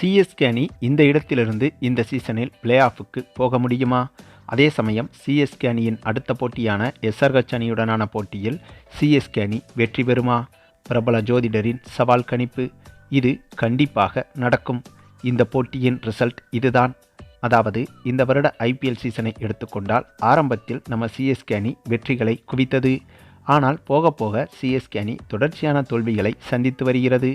CSK அணி இந்த இடத்திலிருந்து இந்த சீசனில் பிளே ஆஃபுக்கு போக முடியுமா? அதே சமயம் சிஎஸ்கே அணியின் அடுத்த போட்டியான எஸ்ஆர்ஹெச் அணியுடனான போட்டியில் சிஎஸ்கே அணி வெற்றி பெறுமா? பிரபல ஜோதிடரின் சவால் கணிப்பு. இது கண்டிப்பாக நடக்கும். இந்த போட்டியின் ரிசல்ட் இதுதான். அதாவது இந்த வருட ஐபிஎல் சீசனை எடுத்துக்கொண்டால் ஆரம்பத்தில் நம்ம சிஎஸ்கே அணி வெற்றிகளை குவித்தது. ஆனால் போக போக சிஎஸ்கே அணி தொடர்ச்சியான தோல்விகளை சந்தித்து வருகிறது.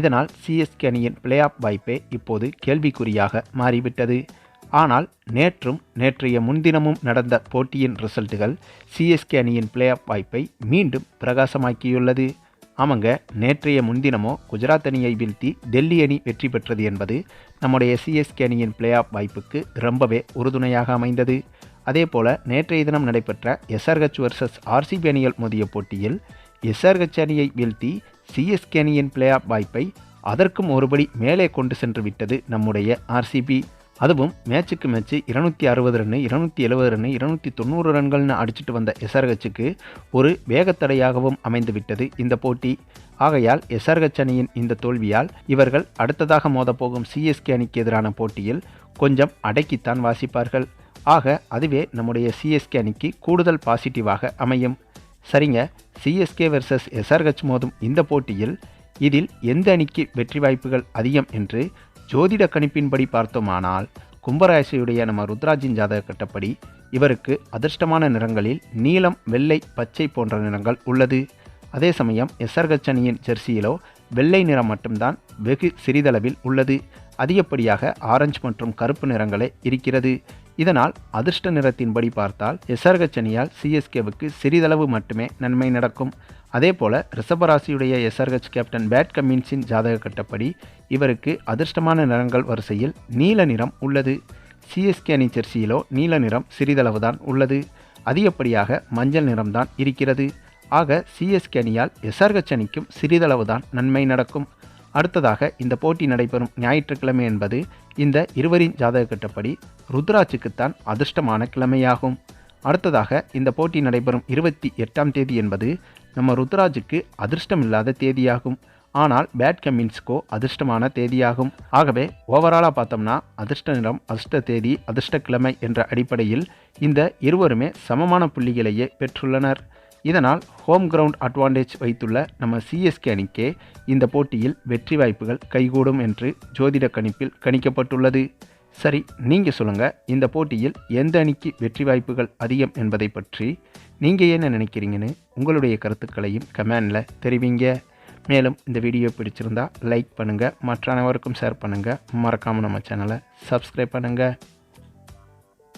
இதனால் சிஎஸ்கே அணியின் பிளே ஆஃப் வாய்ப்பே இப்போது கேள்விக்குறியாக மாறிவிட்டது. ஆனால் நேற்றும் நேற்றைய முன்தினமும் நடந்த போட்டியின் ரிசல்ட்டுகள் சிஎஸ்கே அணியின் பிளே ஆஃப் வாய்ப்பை மீண்டும் பிரகாசமாக்கியுள்ளது. ஆமாங்க நேற்றைய முன்தினமோ குஜராத் அணியை வீழ்த்தி டெல்லி அணி வெற்றி பெற்றது என்பது நம்முடைய சிஎஸ்கே அணியின் பிளே ஆஃப் வாய்ப்புக்கு ரொம்பவே உறுதுணையாக அமைந்தது. அதேபோல நேற்றைய தினம் நடைபெற்ற எஸ்ஆர்ஹெச் வர்சஸ் ஆர்சிபி அணிகள் மோதிய போட்டியில் எஸ்ஆர்ஹெச் அணியை வீழ்த்தி சிஎஸ்கே அணியின் பிளே ஆஃப் வாய்ப்பை அதற்கும் ஒருபடி மேலே கொண்டு சென்று விட்டது நம்முடைய ஆர்சிபி அதுவும் மேட்சுக்கு மேட்ச்சு இருநூத்தி அறுபது ரன்னு இருநூத்தி எழுபது ரன்னு இருநூத்தி தொண்ணூறு ரன்கள்னு அடிச்சிட்டு வந்த எஸ்ஆர்ஹெச்சுக்கு ஒரு வேகத்தடையாகவும் அமைந்துவிட்டது இந்த போட்டி. ஆகையால் எஸ்ஆர்ஹெச் அணியின் இந்த தோல்வியால் இவர்கள் அடுத்ததாக மோதப்போகும் சிஎஸ்கே அணிக்கு எதிரான போட்டியில் கொஞ்சம் அடக்கித்தான் வாசிப்பார்கள். ஆக அதுவே நம்முடைய சிஎஸ்கே அணிக்கு கூடுதல் பாசிட்டிவாக அமையும். சரிங்க. சிஎஸ்கே வெர்சஸ் எஸ்ஆர்ஹெச் மோதும் இந்த போட்டியில் இதில் எந்த அணிக்கு வெற்றி வாய்ப்புகள் அதிகம் என்று ஜோதிட கணிப்பின்படி பார்த்தோமானால் கும்பராசியுடைய நம்ம ருத்ராஜின் ஜாதக கட்டப்படி இவருக்கு அதிர்ஷ்டமான நிறங்களில் நீலம் வெள்ளை பச்சை போன்ற நிறங்கள் உள்ளது. அதே சமயம் எஸ்ஆர்ஹெச் அணியின் ஜெர்சியிலோ வெள்ளை நிறம் மட்டும்தான் வெகு சிறிதளவில் உள்ளது. அதிகப்படியாக ஆரஞ்சு மற்றும் கருப்பு நிறங்களே இருக்கிறது. இதனால் அதிர்ஷ்ட நிறத்தின்படி பார்த்தால் எஸ்ஆர்ஹெச் அணியால் சிஎஸ்கேவுக்கு சிறிதளவு மட்டுமே நன்மை நடக்கும். அதே போல ரிஷபராசியுடைய எஸ்ஆர்ஹெச் கேப்டன் பேட் கம்மின்ஸின் ஜாதக கட்டப்படி இவருக்கு அதிர்ஷ்டமான நிறங்கள் வரிசையில் நீல நிறம் உள்ளது. சிஎஸ்கே அணி ஜெர்சியிலோ நீல நிறம் சிறிதளவு தான் உள்ளது. அதிகப்படியாக மஞ்சள் நிறம்தான் இருக்கிறது. ஆக சிஎஸ்கே அணியால் எஸ்ஆர்ஹெச் அணிக்கும் சிறிதளவுதான் நன்மை நடக்கும். அடுத்ததாக இந்த போட்டி நடைபெறும் ஞாயிற்றுக்கிழமை என்பது இந்த இருவரின் ஜாதக கட்டப்படி அதிர்ஷ்டமான கிழமையாகும். அடுத்ததாக இந்த போட்டி நடைபெறும் இருபத்தி எட்டாம் தேதி என்பது நம்ம ருத்ராஜுக்கு அதிர்ஷ்டம் இல்லாத தேதியாகும். ஆனால் பேட் கம்மின்ஸ்க்கோ அதிர்ஷ்டமான தேதியாகும். ஆகவே ஓவராலாக பார்த்தோம்னா அதிர்ஷ்ட நிறம் அதிர்ஷ்ட தேதி அதிர்ஷ்ட கிழமை என்ற அடிப்படையில் இந்த இருவருமே சமமான புள்ளிகளையே பெற்றுள்ளனர். இதனால் ஹோம் கிரவுண்ட் அட்வான்டேஜ் வைத்துள்ள நம்ம சிஎஸ்கே அணிக்கே இந்த போட்டியில் வெற்றி வாய்ப்புகள் கைகூடும் என்று ஜோதிட கணிப்பில் கணிக்கப்பட்டுள்ளது. சரி நீங்கள் சொல்லுங்கள் இந்த போட்டியில் எந்த அணிக்கு வெற்றி வாய்ப்புகள் அதிகம் என்பதை பற்றி நீங்கள் என்ன நினைக்கிறீங்கன்னு உங்களுடைய கருத்துக்களையும் கமெண்டில் தெரிவிங்க. மேலும் இந்த வீடியோ பிடிச்சிருந்தா லைக் பண்ணுங்கள் மற்ற அனைவருக்கும் ஷேர் பண்ணுங்கள் மறக்காமல் நம்ம சேனலை சப்ஸ்கிரைப் பண்ணுங்கள்